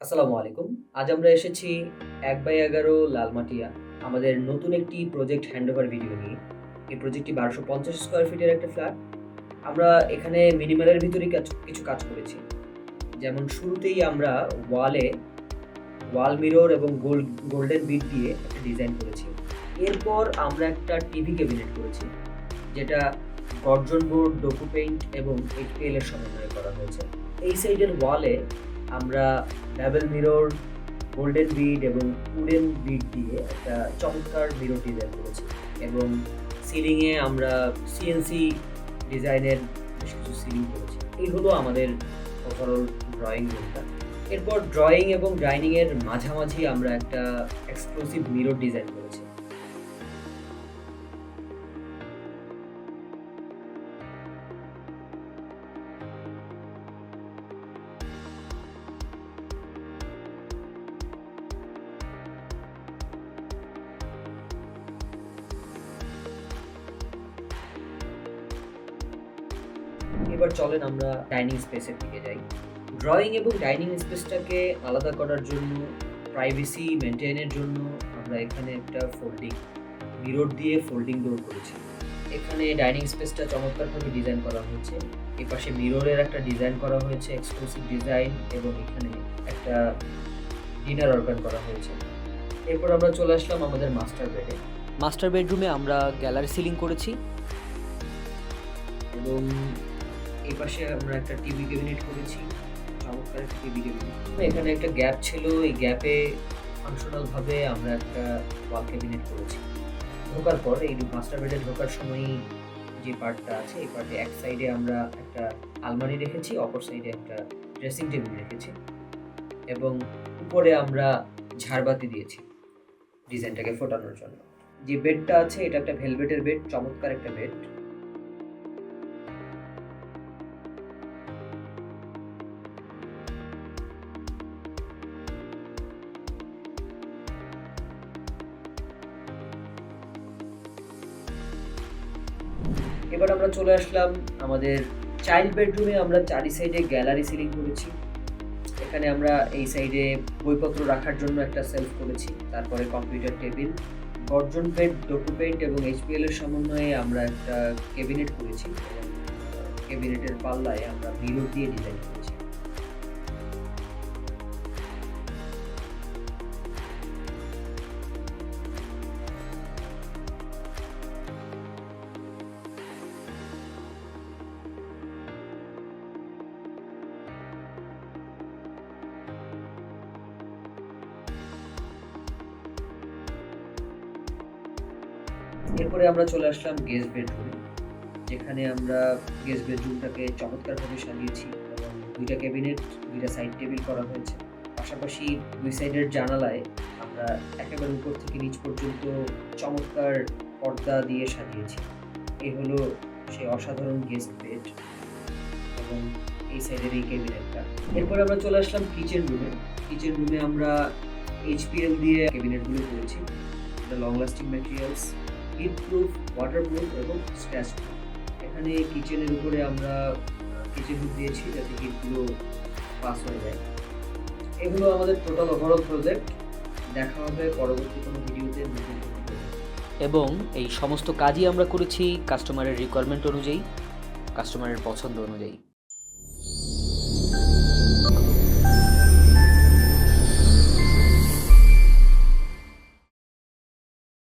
আসসালামু আলাইকুম। আজ আমরা এসেছি এক বাই এগারো লালমাটিয়া, আমাদের নতুন একটি প্রজেক্ট হ্যান্ডওভার ভিডিও নিয়ে। এই প্রজেক্টটি বারোশো পঞ্চাশ স্কোয়ার ফিটের একটা ফ্ল্যাট আমরা এখানে মিনিমালের ভিতরে কিছু কাজ করেছি। যেমন শুরুতেই আমরা ওয়ালে ওয়াল মিরর এবং গোল্ড গোল্ডেন বিট দিয়ে একটা ডিজাইন করেছি। এরপর আমরা একটা টিভি ক্যাবিনেট করেছি, যেটা গর্জন বোর্ড ডোকু পেইন্ট এবং এইচপিএল এর সমন্বয়ে করা হয়েছে। এই সাইডের ওয়ালে আমরা ডাবল মিরর, গোল্ডেন বিড এবং উডেন বিড দিয়ে একটা চমৎকার মিরর ডিজাইন করেছি। এবং সিলিংয়ে আমরা সিএনসি ডিজাইনের বেশ কিছু সিলিং করেছি। এই হলো আমাদের ওভারঅল ড্রয়িং রুমটা এরপর ড্রয়িং এবং ডাইনিং এর মাঝামাঝি আমরা একটা এক্সক্লুসিভ মিরর ডিজাইন করেছি। এবার চলেন আমরা ডাইনিং স্পেসের দিকে যাই। ড্রয়িং এবং ডাইনিং স্পেসটাকে আলাদা করার জন্য প্রাইভেসি মেনটেনের জন্য আমরা এখানে একটা ফোল্ডিং মিরর দিয়ে ফোল্ডিং ডোর করেছি। এখানে ডাইনিং স্পেসটা চমৎকারভাবে ডিজাইন করা হয়েছে। এই পাশে মিররের একটা ডিজাইন করা হয়েছে এক্সক্লুসিভ ডিজাইন এবং এখানে একটা ডিনার অর্গান করা হয়েছে। এরপর আমরা চলে আসলাম আমাদের মাস্টার বেডে মাস্টার বেডরুমে আমরা গ্যালারি সিলিং করেছি। এবং এই পাশে আমরা একটা টিভি ক্যাবিনেট করেছি। চমৎকার একটা টিভি ক্যাবিনেট এখানে একটা গ্যাপ ছিল, এই গ্যাপে ফাংশনাল ভাবে আমরা একটা ওয়াল ক্যাবিনেট করেছি। ঢোকার পর, এই মাস্টার বেডে ঢোকার সময় যে পার্টটা আছে, এই পার্টে এক সাইডে আমরা একটা আলমারি রেখেছি, অপর সাইডে একটা ড্রেসিং টেবিল রেখেছি এবং উপরে আমরা ঝাড়বাতি দিয়েছি ডিজাইনটাকে ফোটানোর জন্য। যে বেডটা আছে, এটা একটা ভেলভেটের বেড চমৎকার একটা বেড এবার আমরা চলে আসলাম আমাদের চাইল্ড বেডরুমে আমরা চারি সাইডে গ্যালারি সিলিং করেছি। এখানে আমরা এই সাইডে বইপত্র রাখার জন্য একটা সেলফ করেছি। তারপরে কম্পিউটার টেবিল গর্জন পেন্ট ডকুমেন্ট এবং এইচপিএল এর সমন্বয়ে আমরা একটা ক্যাবিনেট করেছি। ক্যাবিনেটের পাল্লায় আমরা মিরর দিয়ে ডিজাইন করেছি। এরপরে আমরা চলে আসলাম গেস্ট বেডরুমে যেখানে আমরা গেস্ট বেডরুমটাকে চমৎকারভাবে সাজিয়েছি দুইটা ক্যাবিনেট দুইটা সাইড টেবিল করা হয়েছে। পাশাপাশি দুই সাইডের জানালায় আমরা একেবারে উপর থেকে নিচ পর্যন্ত চমৎকার পর্দা দিয়ে সাজিয়েছি। এই হলো সেই অসাধারণ গেস্ট বেড এবং এই সাইডের এই ক্যাবিনেটটা এরপর আমরা চলে আসলাম কিচেন রুমে কিচেন রুমে আমরা এইচপিএল দিয়ে ক্যাবিনেটগুলো করেছি। Long lasting materials heat proof এবং স্ক্র্যাচ প্রুফ এখানে কিচেনের উপরে আমরা কিচেন রুম দিয়েছি যাতে হিটগুলো পাস হয়ে যায়। এগুলো আমাদের টোটাল ওভারঅল প্রজেক্ট দেখা হবে পরবর্তী কোনো ভিডিওতে এবং এই সমস্ত কাজই আমরা করেছি কাস্টমারের রিকোয়ারমেন্ট অনুযায়ী কাস্টমারের পছন্দ অনুযায়ী।